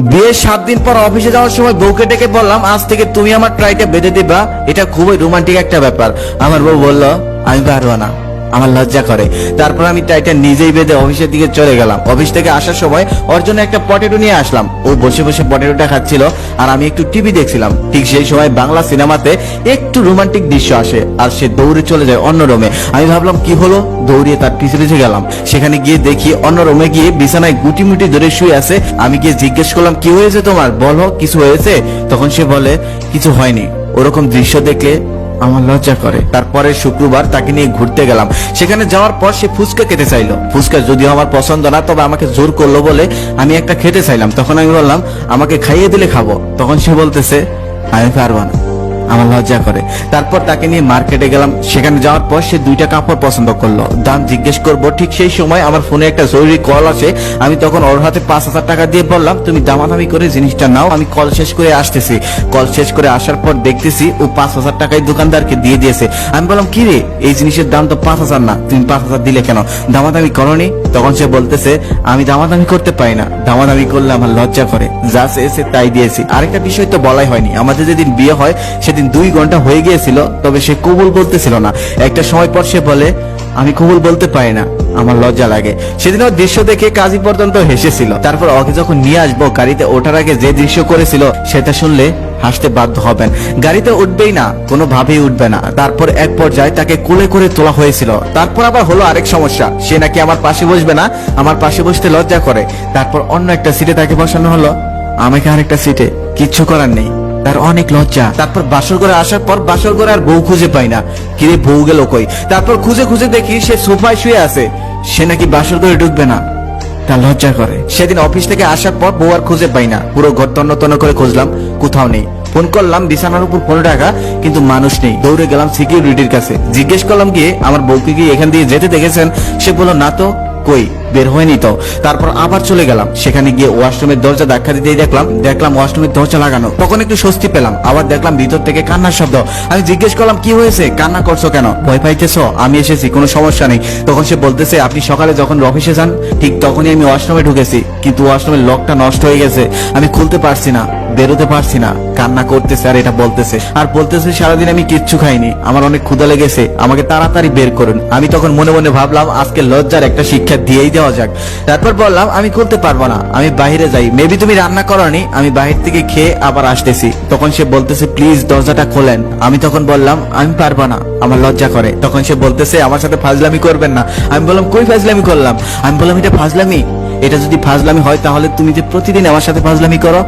বিয়ের সাত দিন পর অফিসে যাওয়ার সময় বউকে ডেকে বললাম, আজ থেকে তুমি আমার ট্রাইটা বেঁধে দিবা। এটা খুবই রোমান্টিক একটা ব্যাপার। আমার বউ বলল, আমি পারব না। আমার লজ্জা করে। তারপর আমি টাইটা নিজেই বেঁধে অফিসের দিকে চলে গেলাম। অফিস থেকে আসার সময় ওর জন্য একটা পটেটো নিয়ে আসলাম। ও বসে বসে পটেটোটা খাচ্ছিল আর আমি একটু টিভি দেখছিলাম। ঠিক সেই সময় বাংলা সিনেমাতে একটু রোমান্টিক দৃশ্য আসে আর সে দৌড়ে চলে যায় অন্য রুমে। আমি ভাবলাম, কি হলো? দৌড়িয়ে তার পিছে পিছে গেলাম। সেখানে গিয়ে দেখি অন্য রুমে গিয়ে বিছানায় গুটি মুটি ধরে শুয়ে আছে। আমি গিয়ে জিজ্ঞেস করলাম, কি হয়েছে তোমার? বলো, কিছু হয়েছে? তখন সে বলে, কিছু হয়নি। ওরকম দৃশ্য দেখলে আমার লজ্জা করে। তারপরে শুক্রবার তাকে নিয়ে ঘুরতে গেলাম। সেখানে যাওয়ার পর সে ফুচকা খেতে চাইলো। ফুচকা যদিও আমার পছন্দ না, তবে আমাকে জোর করল বলে আমি একটা খেতে চাইলাম। তখন আমি বললাম, আমাকে খাইয়ে দিলে খাব। তখন সে বলতেছে, আমি পারব না। আমার লজ্জা করে। তারপর তাকে নিয়ে মার্কেটে গেলাম। সেখানে যাওয়ার পর সে দুইটা কাপড় পছন্দ করল। দাম জিজ্ঞেস করব, ঠিক সেই সময় আমার ফোনে একটা জরুরি কল আসে। আমি তখন ওর হাতে পাঁচ হাজার টাকা দিয়ে বললাম, তুমি দামাদামি করে জিনিসটা নাও, আমি কল শেষ করে আসতেছি। কল শেষ করে আসার পর দেখতেছি ও পাঁচ হাজার টাকায় দোকানদারকে দিয়ে দিয়েছে। আমি বললাম, কি রে, এই জিনিসের দাম তো পাঁচ হাজার না, তুমি পাঁচ হাজার দিলে কেন? দামাদামি করনি? তখন সে বলতেছে, আমি দামাদামি করতে পারি না। দামাদামি করলে আমার লজ্জা করে। যা চেয়েছে তাই দিয়েছি। আরেকটা বিষয় তো বলাই হয়নি। আমাদের যেদিন বিয়ে হয়, সেদিন দুই ঘণ্টা হয়ে গিয়েছিল, তবে সে কবুল বলতেছিল না। একটা সময় পর সে বলে, আমি কবুল বলতে পারি না, আমার লজ্জা লাগে। সেদিন ওর দৃশ্য দেখে কাজী পর্যন্ত হেসেছিল। তারপর ওকে যখন নিয়ে আসব, গাড়িতে ওঠার আগে যে দৃশ্য করেছিল, সেটা শুনলে হাসতে বাধ্য হবেন। গাড়িতে উঠবেই না কোনো ভাবেই উঠবে না। তারপর এক পর্যায়ে তাকে কোলে করে তোলা হয়েছিল। তারপর আবার হলো আরেক সমস্যা। সে নাকি আমার পাশে বসবে না, আমার পাশে বসতে লজ্জা করে। তারপর অন্য একটা সিটে তাকে বসানো হলো। আমাকে আরেকটা সিটে, কিচ্ছু করার নেই। তার অনেক লজ্জা। তারপর বাসর করে আসার পর বাসর করে আর বউ খুঁজে পাই না। কিরে, বউ গেল কই? তারপর খুঁজে খুঁজে দেখি সে সোফায় শুয়ে আছে। সে নাকি বাসর করে ঢুকবে না। তা লজ্জা করে। সেদিন অফিস থেকে আসার পর বউ আর খুঁজে পাই না। পুরো ঘর তন্ন তন্ন করে খুঁজলাম। কোথাও নেই। ফোন করলাম, বিছানার উপর ফোন টাকা কিন্তু মানুষ নেই। দৌড়ে গেলাম সিকিউরিটির কাছে। জিজ্ঞেস করলাম গিয়ে, আমার বউকে কি এখান দিয়ে যেতে দেখেছেন? সে বলল, না তো। কই? বের হয়নি তো। তারপর আবার চলে গেলাম। সেখানে গিয়ে ওয়াশরুমের দরজা ধাক্কা দিতেই দেখলাম দেখলাম ওয়াশরুমের দরজা লাগানো। তখন একটু স্বস্তি পেলাম। আবার দেখলাম ভিতর থেকে কান্নার শব্দ। আমি জিজ্ঞেস করলাম, কি হয়েছে? কান্না করছ কেন? ভয় পাইতেছো, আমি এসেছি, কোনো সমস্যা নেই। তখন সে বলতেছে, আপনি সকালে যখন অফিসে যান, ঠিক তখনই আমি ওয়াশরুমে ঢুকেছি। কিন্তু ওয়াশরুমের লকটা নষ্ট হয়ে গেছে। আমি খুলতে পারছি না, বেরোতে পারছি না। কান্না করতেছে আর এটা বলতেছে। আর বলতেছে, সারাদিন আমি কিচ্ছু খাইনি। আমার অনেক ক্ষুধা লেগেছে। আমাকে তাড়াতাড়ি বের করুন। আমি তখন মনে মনে ভাবলাম, আজকে লজ্জার একটা শিক্ষা দিয়েই দেওয়া যাক। তারপর বললাম, আমি খুলতে পারব না। আমি বাইরে যাই। মেবি তুমি রান্না করনি। আমি বাহির থেকে খেয়ে আবার আসতেছি। তখন সে বলতেছে প্লিজ দরজাটা খোলেন। আমি তখন বললাম, আমি পারব না। আমার লজ্জা করে। তখন সে বলতেছে, আমার সাথে ফাজলামি করবেন না। আমি বললাম, কই ফাজলামি করলাম? আমি বললাম, এটা ফাজলামি? এটা যদি ফাজলামি হয় তাহলে তুমি যে প্রতিদিন আমার সাথে ফাজলামি করো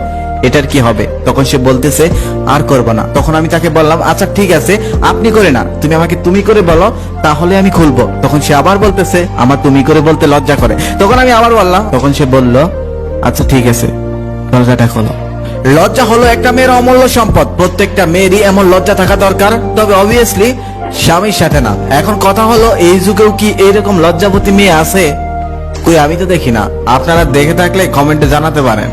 এটার কি হবে? তখন সে বলতেছে, আর করব না। তখন আমি তাকে বললাম আচ্ছা ঠিক আছে, আপনি করে না। তুমি আমাকে তুমি করে বলো, তাহলে আমি খুলবো। তখন সে আবার বলতেছে, আমার তুমি করে বলতে লজ্জা করে। তখন আমি আবার বললাম, তখন সে বলল আচ্ছা ঠিক আছে, দরজাটা খোলো। লজ্জা হলো একটা মেয়ের অমূল্য সম্পদ। প্রত্যেকটা মেয়েরই এমন লজ্জা থাকা দরকার, তবে অবভিয়াসলি স্বামীর সাথে না। এখন কথা হলো, এই যুগেও কি এইরকম লজ্জাবতী মেয়ে আছে? কই, আমি তো দেখি না। আপনারা দেখে থাকলে কমেন্টে জানাতে পারেন।